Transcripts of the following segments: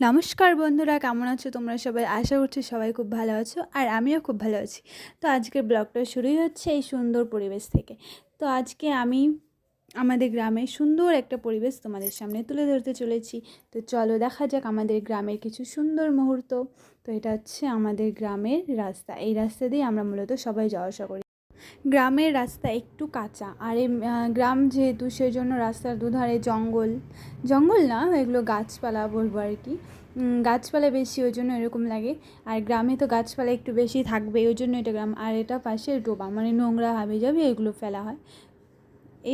নমস্কার বন্ধুরা, কেমন আছো তোমরা সবাই? আশা করছি সবাই খুব ভালো আছো আর আমিও খুব ভালো আছি। তো আজকের ব্লগটা শুরুই হচ্ছে এই সুন্দর পরিবেশ থেকে। তো আজকে আমি আমাদের গ্রামে সুন্দর একটা পরিবেশ তোমাদের সামনে তুলে ধরতে চলেছি। তো চলো দেখা যাক আমাদের গ্রামের কিছু সুন্দর মুহূর্ত। তো এটা হচ্ছে আমাদের গ্রামের রাস্তা। এই রাস্তা দিয়ে আমরা মূলত সবাই যাওয়া আসা করি। গ্রামের রাস্তা একটু কাঁচা। আর এই গ্রাম যেহেতু সেই জন্য রাস্তার দুধারে জঙ্গল। জঙ্গল না, এগুলো গাছপালা বলব আর কি। গাছপালা বেশি, ওই জন্য এরকম লাগে। আর গ্রামে তো গাছপালা একটু বেশি থাকবে, ওই জন্য এটা গ্রাম। আর এটা পাশে ডোবা মানে নোংরা হাবি যাবে এগুলো ফেলা হয়।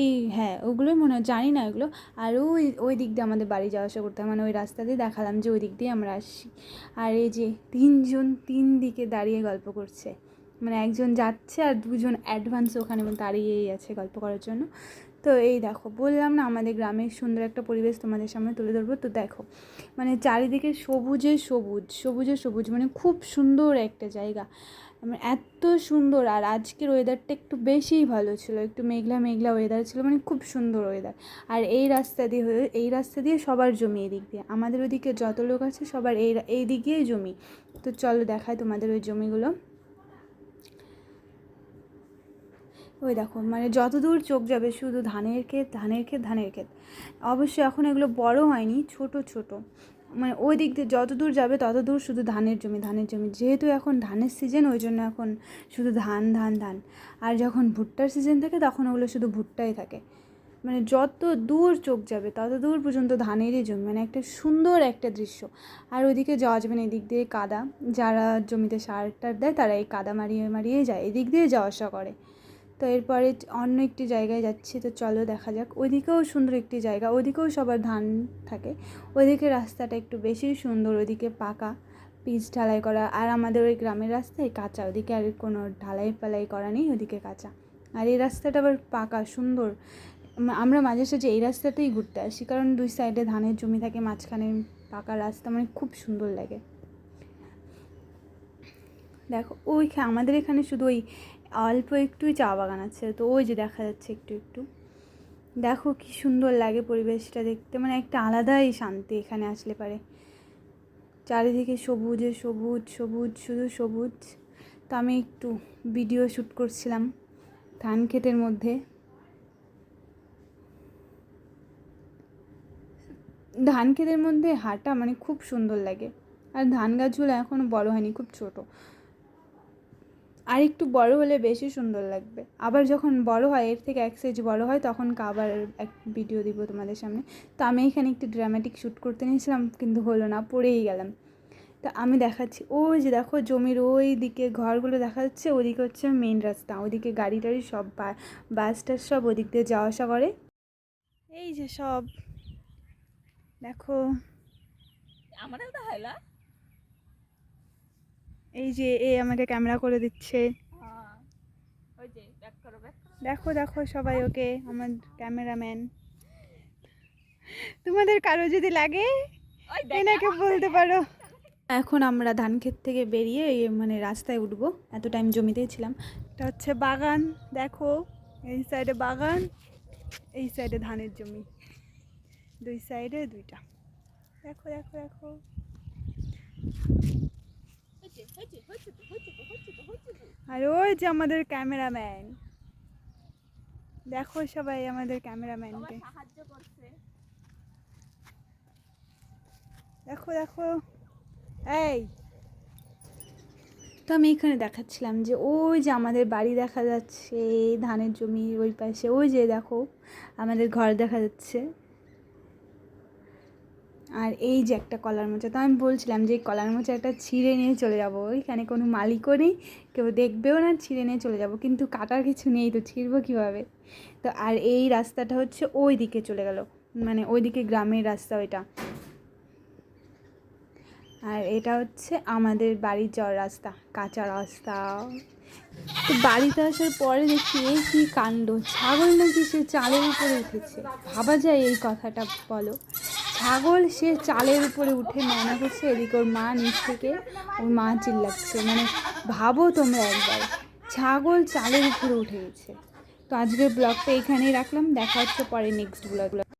এই হ্যাঁ ওগুলোই মনে হয়, জানি না এগুলো। আর ওই ওই দিক দিয়ে আমাদের বাড়ি যাওয়া আসা করতে হয়। মানে ওই রাস্তা দিয়ে দেখালাম যে ওই দিক দিয়ে আমরা আসছি আর এই যে তিনজন তিন দিকে দাঁড়িয়ে গল্প করছে। মানে একজন যাচ্ছে আর দুজন অ্যাডভান্স ওখানে দাঁড়িয়েই আছে গল্প করার জন্য। তো এই দেখো, বললাম না আমাদের গ্রামের সুন্দর একটা পরিবেশ তোমাদের সামনে তুলে ধরবো। তো দেখো মানে চারিদিকে সবুজে সবুজ সবুজে সবুজ মানে খুব সুন্দর একটা জায়গা। মানে এত সুন্দর, আর আজকের ওয়েদারটা একটু বেশিই ভালো ছিল, একটু মেঘলা মেঘলা ওয়েদার ছিল মানে খুব সুন্দর ওয়েদার আর এই রাস্তা দিয়ে এই রাস্তা দিয়ে সবার জমি এদিক দিয়ে। আমাদের ওদিকে যত লোক আছে সবার এই এই দিক দিয়েই জমি। তো চলো দেখায় তোমাদের ওই জমিগুলো। ওই দেখো মানে যত দূর চোখ যাবে শুধু ধানের ক্ষেত ধানের ক্ষেত ধানের ক্ষেত। অবশ্যই এখন এগুলো বড় হয়নি, ছোট ছোট। মানে ওই দিক দিয়ে যত দূর যাবে তত দূর শুধু ধানের জমি ধানের জমি। যেহেতু এখন ধানের সিজন ওই জন্য এখন শুধু ধান ধান ধান। আর যখন ভুট্টার সিজন থাকে, তখন ওগুলো শুধু ভুট্টাই থাকে। মানে যত দূর চোখ যাবে তত দূর পর্যন্ত ধানেরই জমি। মানে একটা সুন্দর একটা দৃশ্য। আর ওইদিকে যাওয়া যাবে না, এদিক দিয়ে কাদা। যারা জমিতে সার টার দেয়, তারা এই কাদা মারিয়ে মারিয়ে যায়। এদিক দিয়ে যাওয়া আসা করে। তো এরপরে অন্য একটি জায়গায় যাচ্ছি, তো চলো দেখা যাক। ওইদিকেও সুন্দর একটি জায়গা, ওইদিকেও সবার ধান থাকে। ওইদিকে রাস্তাটা একটু বেশি সুন্দর, ওইদিকে পাকা, পিচ ঢালাই করা। আর আমাদের ওই গ্রামের রাস্তায় কাঁচা ওদিকে আর কোনো ঢালাই পালাই করা নেই ওদিকে কাঁচা। আর এই রাস্তাটা আবার পাকা, সুন্দর। আমরা মাঝে সাঝে এই রাস্তাতেই ঘুরতে আসি, কারণ দুই সাইডে ধানের জমি থাকে, মাঝখানে পাকা রাস্তা মানে খুব সুন্দর লাগে। দেখো ওইখানে আমাদের এখানে শুধু ওই অল্প একটুই চা বাগান আছে। তো ওই যে দেখা যাচ্ছে একটু একটু। দেখো কি সুন্দর লাগে পরিবেশটা দেখতে। মানে একটা আলাদাই শান্তি এখানে আসলে পারে। চারিদিকে সবুজে সবুজ সবুজ শুধু সবুজ। তো আমি একটু ভিডিও শ্যুট করছিলাম ধান ক্ষেতের মধ্যে। ধান ক্ষেতের মধ্যে হাঁটা মানে খুব সুন্দর লাগে। আর ধান গাছগুলো এখনও বড় হয়নি, খুব ছোট। আর একটু বড় হলে বেশি সুন্দর লাগবে। আবার যখন বড় হয়, এর থেকে এক সাইজ বড় হয়, তখন আবার এক ভিডিও দিব তোমাদের সামনে। তো আমি এখানে একটু ড্রামাটিক শ্যুট করতে নিয়েছিলাম, কিন্তু হলো না, পড়েই গেলাম। তা আমি দেখাচ্ছি, ওই যে দেখো জমির ওই দিকে ঘরগুলো দেখা যাচ্ছে, ওদিকে হচ্ছে মেন রাস্তা, ওদিকে গাড়ি টাড়ি সব বা- বাস টাস সব ওদিক দিয়ে যাওয়া আসা করে। এই যে সব, দেখো। আমারও তো হলো এই যে এ আমাকে ক্যামেরা করে দিচ্ছে। দেখো দেখো সবাই ওকে আমার ক্যামেরাম্যান। তোমাদের কারও যদি লাগে এনাকে বলতে পারো। এখন আমরা ধান ক্ষেত থেকে বেরিয়ে মানে রাস্তায় উঠবো। এত টাইম জমিতেই ছিলাম। এটা হচ্ছে বাগান দেখো। এই সাইডে বাগান এই সাইডে ধানের জমি। দুই সাইডে দুইটা। দেখো দেখো দেখো হয়েছে হয়েছে হয়েছে তো হয়েছে তো হয়েছে তো হয়েছে তো আর ওই যে আমাদের ক্যামেরাম্যান। দেখো সবাই আমাদের ক্যামেরাম্যানকে। সাহায্য করছে। দেখো দেখো। এই। তো আমি এখানে দেখাচ্ছিলাম যে ওই যে আমাদের বাড়ি দেখা যাচ্ছে ধানের জমি ওই পাশে। ওই যে দেখো আমাদের ঘর দেখা যাচ্ছে। আর এই যে একটা কলার মোচা, তো আমি বলছিলাম যে কলার মোচা একটা ছিঁড়ে নিয়ে চলে যাব। ওইখানে কোনো মালিকও নেই, কেউ দেখবেও না, ছিঁড়ে নিয়ে চলে যাব। কিন্তু কাটার কিছু নেই, তো ছিঁড়বো কীভাবে? তো আর এই রাস্তাটা হচ্ছে ওই দিকে চলে গেল মানে ওইদিকে গ্রামের রাস্তা ওইটা। আর এটা হচ্ছে আমাদের বাড়ির যাওয়ার রাস্তা, কাঁচা রাস্তা। তো বাড়িতে আসার পরে দেখি এই কী কাণ্ড? ছাগল নাকি সে চালের উপরে উঠেছে। ভাবা যায় এই কথাটা, বলো। ছাগল সে চালের উপরে উঠে ময়না করছে, এদিকে ওর মা নিচ থেকে ওর মা চিল্লাচ্ছে। মানে ভাবো তোমরা একবার, ছাগল চালের উপরে উঠে গেছে। তো আজকের ব্লগটা এখানেই রাখলাম, দেখা হচ্ছে পরে নেক্সট ব্লগ